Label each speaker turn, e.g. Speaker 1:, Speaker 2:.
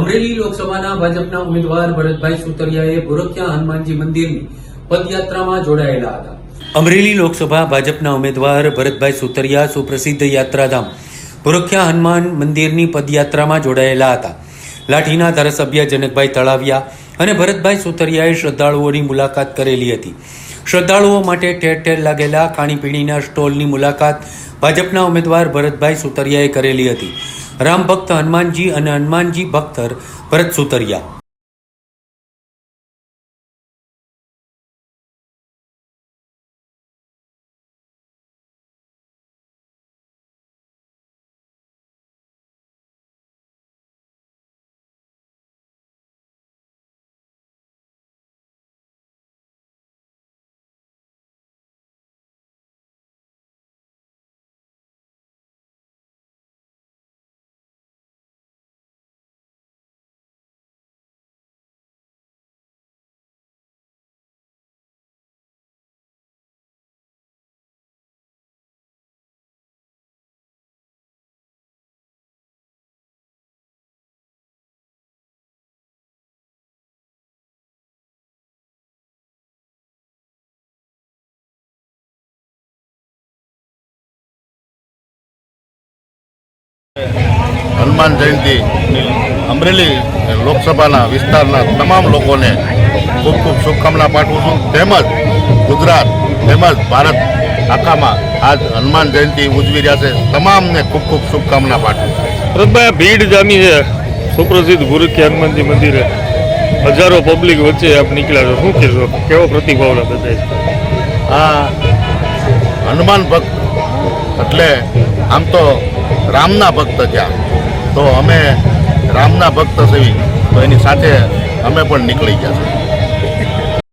Speaker 1: અમરેલી લોકસભાના ભાજપના ઉમેદવાર ભરતભાઈ સુતરિયાએ ગોરખિયા હનુમાનજી મંદિરની પદયાત્રામાં જોડાયેલા હતા. અમરેલી લોકસભા ભાજપના ઉમેદવાર ભરતભાઈ સુતરિયા સુપ્રસિદ્ધ યાત્રાધામ ગોરખિયા હનુમાન મંદિરની પદયાત્રામાં જોડાયેલા હતા. લાઠીના ધારાસભ્ય જનકભાઈ તળાવિયા અને ભરતભાઈ સુતરિયાએ શ્રદ્ધાળુઓની મુલાકાત કરેલી હતી. શ્રદ્ધાળુઓ માટે ઠેર ઠેર લાગેલા ખાણીપીણીના સ્ટોલની મુલાકાત ભાજપના ઉમેદવાર ભરતભાઈ સુતરિયાએ કરેલી હતી. રામ ભક્ત હનુમાનજી અને હનુમાનજી ભક્તર ભરત સુતરિયા.
Speaker 2: હનુમાન જયંતિ અમરેલી લોકસભાના વિસ્તારના તમામ લોકોને ખૂબ ખૂબ શુભકામના પાઠવું છું. તેમજ ગુજરાત તેમજ ભારત આખામાં આજ હનુમાન જયંતિ ઉજવી રહ્યા છે. તમામને ખૂબ ખૂબ શુભકામના પાઠવું છું.
Speaker 3: ભરતભાઈ ભીડ જામી છે. સુપ્રસિદ્ધ ગુરુખી હનુમાનજી મંદિરે. હજારો પબ્લિક વચ્ચે આપ નીકળ્યા છો. શું કહેશો? કેવો પ્રતિભાવ બતાય છે?
Speaker 2: આ હનુમાન ભક્ત એટલે આમ તો રામના ભક્ત થયા. તો અમે રામના ભક્ત સેવી તો એની સાથે અમે પણ નીકળી ગયા છે